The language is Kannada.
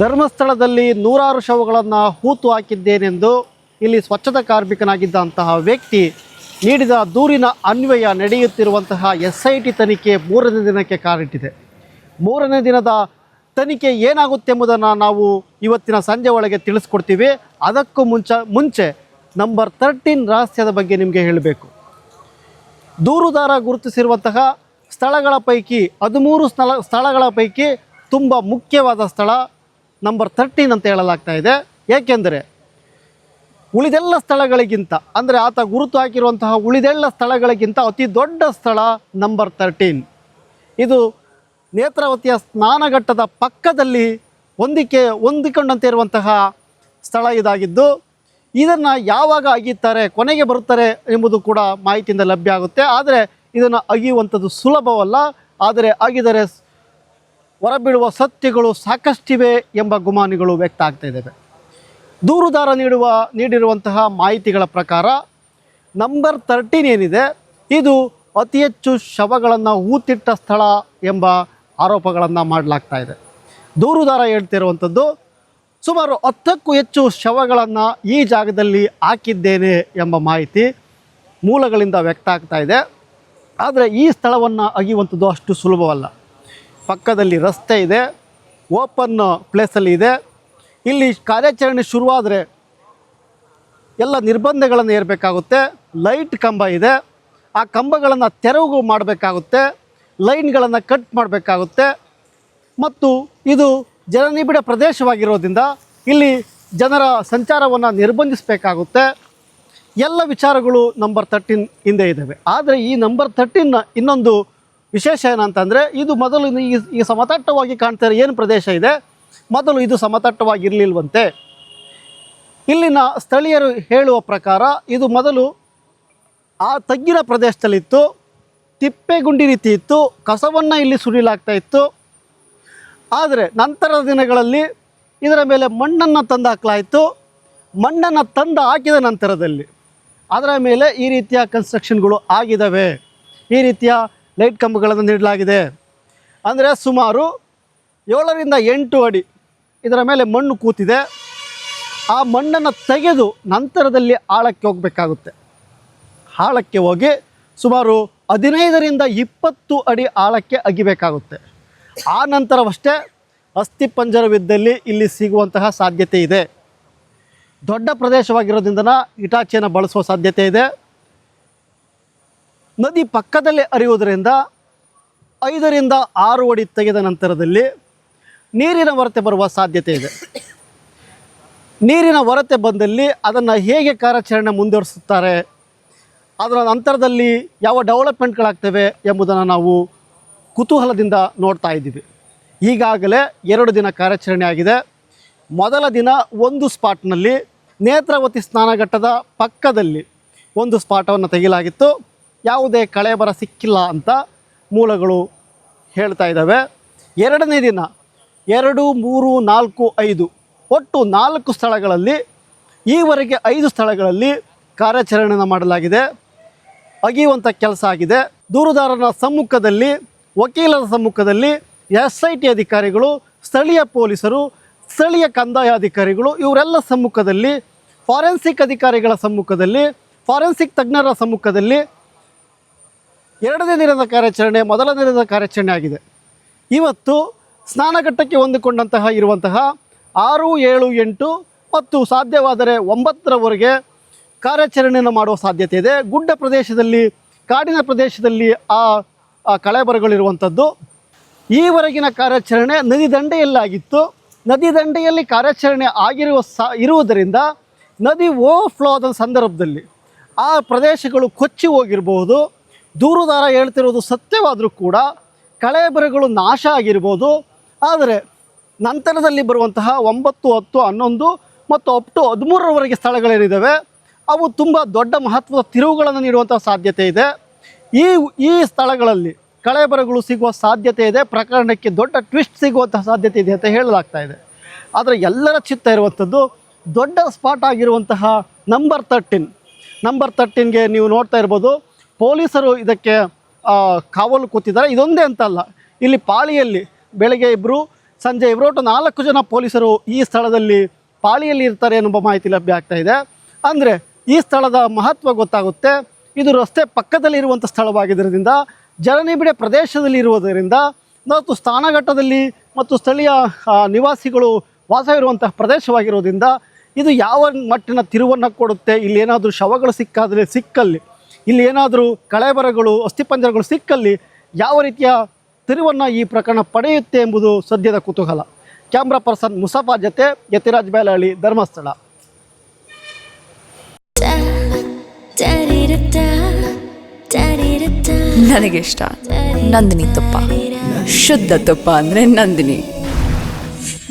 ಧರ್ಮಸ್ಥಳದಲ್ಲಿ ನೂರಾರು ಶವಗಳನ್ನು ಹೂತು ಹಾಕಿದ್ದೇನೆಂದು ಇಲ್ಲಿ ಸ್ವಚ್ಛತಾ ಕಾರ್ಮಿಕನಾಗಿದ್ದಂತಹ ವ್ಯಕ್ತಿ ನೀಡಿದ ದೂರಿನ ಅನ್ವಯ ನಡೆಯುತ್ತಿರುವಂತಹ ಎಸ್ ಐ ಟಿ ತನಿಖೆ ಮೂರನೇ ದಿನಕ್ಕೆ ಕಾಲಿಟ್ಟಿದೆ. ಮೂರನೇ ದಿನದ ತನಿಖೆ ಏನಾಗುತ್ತೆ ಎಂಬುದನ್ನು ನಾವು ಇವತ್ತಿನ ಸಂಜೆ ಒಳಗೆ ತಿಳಿಸ್ಕೊಡ್ತೀವಿ. ಅದಕ್ಕೂ ಮುಂಚ, ಮುಂಚೆ ನಂಬರ್ ತರ್ಟೀನ್ ರಹಸ್ಯದ ಬಗ್ಗೆ ನಿಮಗೆ ಹೇಳಬೇಕು. ದೂರುದಾರ ಗುರುತಿಸಿರುವಂತಹ ಸ್ಥಳಗಳ ಪೈಕಿ, ಹದಿಮೂರು ಸ್ಥಳ, ಸ್ಥಳಗಳ ಪೈಕಿ ತುಂಬ ಮುಖ್ಯವಾದ ಸ್ಥಳ ನಂಬರ್ ತರ್ಟೀನ್ ಅಂತ ಹೇಳಲಾಗ್ತಾ ಇದೆ. ಏಕೆಂದರೆ ಉಳಿದೆಲ್ಲ ಸ್ಥಳಗಳಿಗಿಂತ, ಅಂದರೆ ಆತ ಗುರುತು ಹಾಕಿರುವಂತಹ ಉಳಿದೆಲ್ಲ ಸ್ಥಳಗಳಿಗಿಂತ ಅತಿ ದೊಡ್ಡ ಸ್ಥಳ ನಂಬರ್ ತರ್ಟೀನ್ ಇದು ನೇತ್ರಾವತಿಯ ಸ್ನಾನಘಟ್ಟದ ಪಕ್ಕದಲ್ಲಿ ಹೊಂದಿಕೆ ಹೊಂದಿಕೊಂಡಂತೆ ಇರುವಂತಹ ಸ್ಥಳ ಇದಾಗಿದ್ದು, ಇದನ್ನು ಯಾವಾಗ ಅಗಿತಾರೆ ಕೊನೆಗೆ ಬರುತ್ತಾರೆ ಎಂಬುದು ಕೂಡ ಮಾಹಿತಿಯಿಂದ ಲಭ್ಯ ಆಗುತ್ತೆ. ಆದರೆ ಇದನ್ನು ಅಗಿಯುವಂಥದ್ದು ಸುಲಭವಲ್ಲ. ಆದರೆ ಅಗಿದರೆ ಹೊರಬೀಳುವ ಸತ್ಯಗಳು ಸಾಕಷ್ಟಿವೆ ಎಂಬ ಗುಮಾನಿಗಳು ವ್ಯಕ್ತ ಆಗ್ತಾ ಇದ್ದಾವೆ. ದೂರುದಾರ ನೀಡುವ, ನೀಡಿರುವಂತಹ ಮಾಹಿತಿಗಳ ಪ್ರಕಾರ ನಂಬರ್ ತರ್ಟೀನ್ ಏನಿದೆ, ಇದು ಅತಿ ಹೆಚ್ಚು ಶವಗಳನ್ನು ಹೂತಿಟ್ಟ ಸ್ಥಳ ಎಂಬ ಆರೋಪಗಳನ್ನು ಮಾಡಲಾಗ್ತಾ ಇದೆ. ದೂರುದಾರ ಹೇಳ್ತಿರುವಂಥದ್ದು, ಸುಮಾರು ಹತ್ತಕ್ಕೂ ಹೆಚ್ಚು ಶವಗಳನ್ನು ಈ ಜಾಗದಲ್ಲಿ ಹಾಕಿದ್ದೇನೆ ಎಂಬ ಮಾಹಿತಿ ಮೂಲಗಳಿಂದ ವ್ಯಕ್ತ ಆಗ್ತಾ ಇದೆ. ಆದರೆ ಈ ಸ್ಥಳವನ್ನು ಅಗಿಯುವಂಥದ್ದು ಅಷ್ಟು ಸುಲಭವಲ್ಲ. ಪಕ್ಕದಲ್ಲಿ ರಸ್ತೆ ಇದೆ, ಓಪನ್ ಪ್ಲೇಸಲ್ಲಿ ಇದೆ. ಇಲ್ಲಿ ಕಾರ್ಯಾಚರಣೆ ಶುರುವಾದರೆ ಎಲ್ಲ ನಿರ್ಬಂಧಗಳನ್ನು ಏರಬೇಕಾಗುತ್ತೆ, ಲೈಟ್ ಕಂಬ ಇದೆ. ಆ ಕಂಬಗಳನ್ನು ತೆರವು ಮಾಡಬೇಕಾಗುತ್ತೆ, ಲೈನ್ಗಳನ್ನು ಕಟ್ ಮಾಡಬೇಕಾಗುತ್ತೆ. ಮತ್ತು ಇದು ಜನನಿಬಿಡ ಪ್ರದೇಶವಾಗಿರೋದ್ರಿಂದ ಇಲ್ಲಿ ಜನರ ಸಂಚಾರವನ್ನು ನಿರ್ಬಂಧಿಸಬೇಕಾಗುತ್ತೆ. ಎಲ್ಲ ವಿಚಾರಗಳು ನಂಬರ್ ತರ್ಟೀನ್ ಹಿಂದೆ ಇದ್ದಾವೆ. ಆದರೆ ಈ ನಂಬರ್ ತರ್ಟೀನ್ನ ಇನ್ನೊಂದು ವಿಶೇಷ ಏನಂತಂದರೆ ಇದು ಮೊದಲು ಈ ಸಮತಟ್ಟವಾಗಿ ಕಾಣ್ತಾರೆ ಏನು ಪ್ರದೇಶ ಇದೆ? ಮೊದಲು ಇದು ಸಮತಟ್ಟವಾಗಿರಲಿಲ್ವಂತೆ. ಇಲ್ಲಿನ ಸ್ಥಳೀಯರು ಹೇಳುವ ಪ್ರಕಾರ ಇದು ಮೊದಲು ಆ ತಗ್ಗಿನ ಪ್ರದೇಶದಲ್ಲಿತ್ತು, ತಿಪ್ಪೆಗುಂಡಿ ರೀತಿ ಇತ್ತು, ಕಸವನ್ನು ಇಲ್ಲಿ ಸುರಿಲಾಗ್ತಾ ಇತ್ತು. ಆದರೆ ನಂತರದ ದಿನಗಳಲ್ಲಿ ಇದರ ಮೇಲೆ ಮಣ್ಣನ್ನು ತಂದು ಹಾಕಲಾಯಿತು ಮಣ್ಣನ್ನು ತಂದು ಹಾಕಿದ ನಂತರದಲ್ಲಿ ಅದರ ಮೇಲೆ ಈ ರೀತಿಯ ಕನ್ಸ್ಟ್ರಕ್ಷನ್ಗಳು ಆಗಿದ್ದಾವೆ ಈ ರೀತಿಯ ಲೈಟ್ ಕಂಬಗಳನ್ನು ನೀಡಲಾಗಿದೆ. ಅಂದರೆ ಸುಮಾರು ಏಳರಿಂದ ಎಂಟು ಅಡಿ ಇದರ ಮೇಲೆ ಮಣ್ಣು ಕೂತಿದೆ. ಆ ಮಣ್ಣನ್ನು ತೆಗೆದು ನಂತರದಲ್ಲಿ ಆಳಕ್ಕೆ ಹೋಗಬೇಕಾಗುತ್ತೆ. ಆಳಕ್ಕೆ ಹೋಗಿ ಸುಮಾರು ಹದಿನೈದರಿಂದ ಇಪ್ಪತ್ತು ಅಡಿ ಆಳಕ್ಕೆ ಅಗಿಬೇಕಾಗುತ್ತೆ. ಆ ನಂತರವಷ್ಟೇ ಅಸ್ಥಿಪಂಜರವಿದ್ದಲ್ಲಿ ಇಲ್ಲಿ ಸಿಗುವಂತಹ ಸಾಧ್ಯತೆ ಇದೆ. ದೊಡ್ಡ ಪ್ರದೇಶವಾಗಿರೋದ್ರಿಂದ ಇಟಾಚಿಯನ್ನು ಬಳಸುವ ಸಾಧ್ಯತೆ ಇದೆ. ನದಿ ಪಕ್ಕದಲ್ಲೇ ಹರಿಯುವುದರಿಂದ ಐದರಿಂದ ಆರು ಅಡಿ ತೆಗೆದ ನಂತರದಲ್ಲಿ ನೀರಿನ ಹೊರತೆ ಬರುವ ಸಾಧ್ಯತೆ ಇದೆ. ನೀರಿನ ಹೊರತೆ ಬಂದಲ್ಲಿ ಅದನ್ನು ಹೇಗೆ ಕಾರ್ಯಾಚರಣೆ ಮುಂದುವರಿಸುತ್ತಾರೆ, ಅದರ ನಂತರದಲ್ಲಿ ಯಾವ ಡೆವಲಪ್ಮೆಂಟ್ಗಳಾಗ್ತವೆ ಎಂಬುದನ್ನು ನಾವು ಕುತೂಹಲದಿಂದ ನೋಡ್ತಾ ಇದ್ದೀವಿ. ಈಗಾಗಲೇ ಎರಡು ದಿನ ಕಾರ್ಯಾಚರಣೆ ಆಗಿದೆ. ಮೊದಲ ದಿನ ಒಂದು ಸ್ಪಾಟ್ನಲ್ಲಿ ನೇತ್ರಾವತಿ ಸ್ನಾನಘಟ್ಟದ ಪಕ್ಕದಲ್ಲಿ ಒಂದು ಸ್ಪಾಟವನ್ನು ತೆಗೆಯಲಾಗಿತ್ತು. ಯಾವುದೇ ಕಳೆಬರ ಸಿಕ್ಕಿಲ್ಲ ಅಂತ ಮೂಲಗಳು ಹೇಳ್ತಾ ಇದ್ದಾವೆ. ಎರಡನೇ ದಿನ, ಎರಡು, ಮೂರು, ನಾಲ್ಕು, ಐದು, ಒಟ್ಟು ನಾಲ್ಕು ಸ್ಥಳಗಳಲ್ಲಿ, ಈವರೆಗೆ ಐದು ಸ್ಥಳಗಳಲ್ಲಿ ಕಾರ್ಯಾಚರಣೆಯನ್ನು ಮಾಡಲಾಗಿದೆ. ಅಗಿಯುವಂಥ ಕೆಲಸ ಆಗಿದೆ. ದೂರುದಾರನ ಸಮ್ಮುಖದಲ್ಲಿ, ವಕೀಲರ ಸಮ್ಮುಖದಲ್ಲಿ ಎಸ್ ಐ ಟಿ ಅಧಿಕಾರಿಗಳು, ಸ್ಥಳೀಯ ಪೊಲೀಸರು, ಸ್ಥಳೀಯ ಕಂದಾಯ ಅಧಿಕಾರಿಗಳು, ಇವರೆಲ್ಲ ಸಮ್ಮುಖದಲ್ಲಿ, ಫಾರೆನ್ಸಿಕ್ ಅಧಿಕಾರಿಗಳ ಸಮ್ಮುಖದಲ್ಲಿ, ಫಾರೆನ್ಸಿಕ್ ತಜ್ಞರ ಸಮ್ಮುಖದಲ್ಲಿ ಎರಡನೇ ದಿನದ ಕಾರ್ಯಾಚರಣೆ ಮೊದಲ ದಿನದ ಕಾರ್ಯಾಚರಣೆ ಆಗಿದೆ. ಇವತ್ತು ಸ್ನಾನಘಟ್ಟಕ್ಕೆ ಹೊಂದಿಕೊಂಡಂತಹ ಇರುವಂತಹ ಆರು, ಏಳು, ಎಂಟು ಮತ್ತು ಸಾಧ್ಯವಾದರೆ ಒಂಬತ್ತರವರೆಗೆ ಕಾರ್ಯಾಚರಣೆಯನ್ನು ಮಾಡುವ ಸಾಧ್ಯತೆ ಇದೆ. ಗುಡ್ಡ ಪ್ರದೇಶದಲ್ಲಿ, ಕಾಡಿನ ಪ್ರದೇಶದಲ್ಲಿ ಆ ಕಳೆಬರಗಳಿರುವಂಥದ್ದು. ಈವರೆಗಿನ ಕಾರ್ಯಾಚರಣೆ ನದಿ ದಂಡೆಯಲ್ಲಾಗಿತ್ತು. ನದಿ ದಂಡೆಯಲ್ಲಿ ಕಾರ್ಯಾಚರಣೆ ಆಗಿರುವ ಸಾ, ಇರುವುದರಿಂದ ನದಿ ಓವರ್ಫ್ಲೋ ಆದ ಸಂದರ್ಭದಲ್ಲಿ ಆ ಪ್ರದೇಶಗಳು ಕೊಚ್ಚಿ ಹೋಗಿರ್ಬೋದು. ದೂರುದಾರ ಹೇಳ್ತಿರೋದು ಸತ್ಯವಾದರೂ ಕೂಡ ಕಳೆಬರಗಳು ನಾಶ ಆಗಿರ್ಬೋದು. ಆದರೆ ನಂತರದಲ್ಲಿ ಬರುವಂತಹ ಒಂಬತ್ತು, ಹತ್ತು, ಹನ್ನೊಂದು ಮತ್ತು ಅಪ್ ಟು ಹದಿಮೂರರವರೆಗೆ ಸ್ಥಳಗಳೇನಿದ್ದಾವೆ ಅವು ತುಂಬ ದೊಡ್ಡ ಮಹತ್ವದ ತಿರುವುಗಳನ್ನು ನೀಡುವಂಥ ಸಾಧ್ಯತೆ ಇದೆ. ಈ ಈ ಸ್ಥಳಗಳಲ್ಲಿ ಕಳೆಬರಗಳು ಸಿಗುವ ಸಾಧ್ಯತೆ ಇದೆ, ಪ್ರಕರಣಕ್ಕೆ ದೊಡ್ಡ ಟ್ವಿಸ್ಟ್ ಸಿಗುವಂತಹ ಸಾಧ್ಯತೆ ಇದೆ ಅಂತ ಹೇಳಲಾಗ್ತಾ ಇದೆ. ಆದರೆ ಎಲ್ಲರ ಚಿತ್ತ ಇರುವಂಥದ್ದು ದೊಡ್ಡ ಸ್ಪಾಟ್ ಆಗಿರುವಂತಹ ನಂಬರ್ ತರ್ಟೀನ್ ನಂಬರ್ ತರ್ಟೀನ್ಗೆ ನೀವು ನೋಡ್ತಾ ಇರ್ಬೋದು ಪೊಲೀಸರು ಇದಕ್ಕೆ ಕಾವಲು ಕೂತಿದ್ದಾರೆ. ಇದೊಂದೇ ಅಂತಲ್ಲ. ಇಲ್ಲಿ ಪಾಳಿಯಲ್ಲಿ ಬೆಳಗ್ಗೆ ಇಬ್ಬರು ಸಂಜೆ ಇವರೊಟ್ಟು ನಾಲ್ಕು ಜನ ಪೊಲೀಸರು ಈ ಸ್ಥಳದಲ್ಲಿ ಪಾಳಿಯಲ್ಲಿ ಇರ್ತಾರೆ ಎನ್ನುವ ಮಾಹಿತಿ ಲಭ್ಯ ಆಗ್ತಾ ಇದೆ. ಅಂದರೆ ಈ ಸ್ಥಳದ ಮಹತ್ವ ಗೊತ್ತಾಗುತ್ತೆ. ಇದು ರಸ್ತೆ ಪಕ್ಕದಲ್ಲಿರುವಂಥ ಸ್ಥಳವಾಗಿದ್ದರಿಂದ ಜನನಿಬಿಡ ಪ್ರದೇಶದಲ್ಲಿ ಇರುವುದರಿಂದ, ಮತ್ತು ಸ್ಥಾನಘಟ್ಟದಲ್ಲಿ ಮತ್ತು ಸ್ಥಳೀಯ ನಿವಾಸಿಗಳು ವಾಸವಿರುವಂತಹ ಪ್ರದೇಶವಾಗಿರೋದ್ರಿಂದ ಇದು ಯಾವ ಮಟ್ಟಿನ ತಿರುವನ್ನು ಕೊಡುತ್ತೆ? ಇಲ್ಲಿ ಏನಾದರೂ ಶವಗಳು ಸಿಕ್ಕಾದರೆ ಸಿಕ್ಕಲ್ಲಿ ಇಲ್ಲಿ ಏನಾದರೂ ಕಳೆಬರಗಳು ಅಸ್ಥಿಪಂಜರಗಳು ಸಿಕ್ಕಲ್ಲಿ ಯಾವ ರೀತಿಯ ತಿರುವನ್ನು ಈ ಪ್ರಕರಣ ಪಡೆಯುತ್ತೆ ಎಂಬುದು ಸದ್ಯದ ಕುತೂಹಲ. ಕ್ಯಾಮ್ರಾ ಪರ್ಸನ್ ಮುಸಫಾ ಜತೆ ಯತಿರಾಜ್ ಬೇಲಹಳ್ಳಿ ಧರ್ಮಸ್ಥಳ. ನನಗಿಷ್ಟ ಇಷ್ಟ. ನಂದಿನಿ ತುಪ್ಪ. ಶುದ್ಧ ತುಪ್ಪ ಅಂದರೆ ನಂದಿನಿ.